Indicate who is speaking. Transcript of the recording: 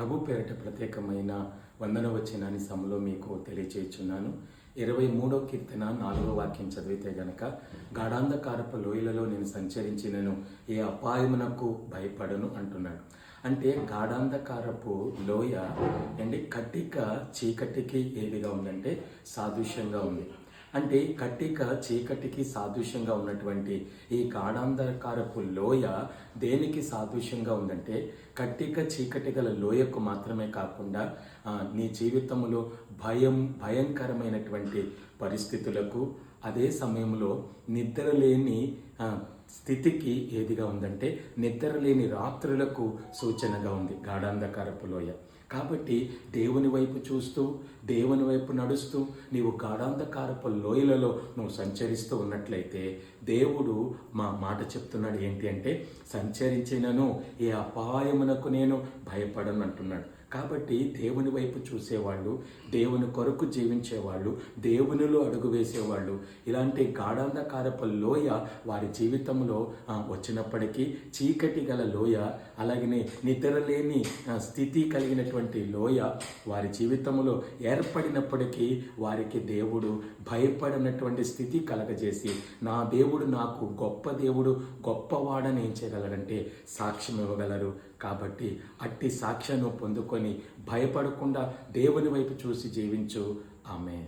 Speaker 1: ప్రభు పేరిట ప్రత్యేకమైన వందన వచ్చినాని సమలో మీకు తెలియచేయుచున్నాను ఇరవై మూడో కీర్తన నాలుగో వాక్యం చదివితే గనక గాఢాంధకారపు లోయలలో నేను సంచరించినను ఏ అపాయమునకు భయపడను అంటున్నాడు. అంటే గాఢాంధకారపు లోయ అండి కట్టిక చీకటికి ఏదిగా ఉందంటే సాదృశ్యంగా ఉంది. అంటే కట్టిక చీకటికి సాదృశ్యంగా ఉన్నటువంటి ఈ కాడాంధకారపు లోయ దేనికి సాదృశ్యంగా ఉందంటే కట్టిక చీకటి గల లోయకు మాత్రమే కాకుండా నీ జీవితంలో భయం భయంకరమైనటువంటి పరిస్థితులకు అదే సమయంలో నిద్రలేని లేని స్థితికి ఏదిగా ఉందంటే నిద్రలేని రాత్రులకు సూచనగా ఉంది గాఢాంధకారపు లోయ. కాబట్టి దేవుని వైపు చూస్తూ దేవుని వైపు నడుస్తూ నీవు గాఢాంధకారపు లోయలలో నువ్వు సంచరిస్తూ ఉన్నట్లయితే దేవుడు మా మాట చెప్తున్నాడు ఏంటి అంటే సంచరించినను ఏ అపాయమునకు నేను భయపడను అంటున్నాడు కాబట్టి దేవుని వైపు చూసేవాళ్ళు దేవుని కొరకు జీవించేవాళ్ళు దేవుని అడుగు వేసేవాళ్ళు. ఇలాంటి గాఢాంధకారపు లోయ వారి జీవితంలో వచ్చినప్పటికీ చీకటి గల లోయ అలాగనే నిద్రలేని స్థితి కలిగినటువంటి లోయ వారి జీవితంలో ఏర్పడినప్పటికీ వారికి దేవుడు భయపడినటువంటి స్థితి కలగజేసి నా దేవుడు నాకు గొప్ప దేవుడు గొప్పవాడని ఏం చేయగలరంటే సాక్ష్యం ఇవ్వగలరు. కాబట్టి అట్టి సాక్ష్యాన్ని పొందుకొని భయపడకుండా దేవుని వైపు చూసి జీవించు. ఆమె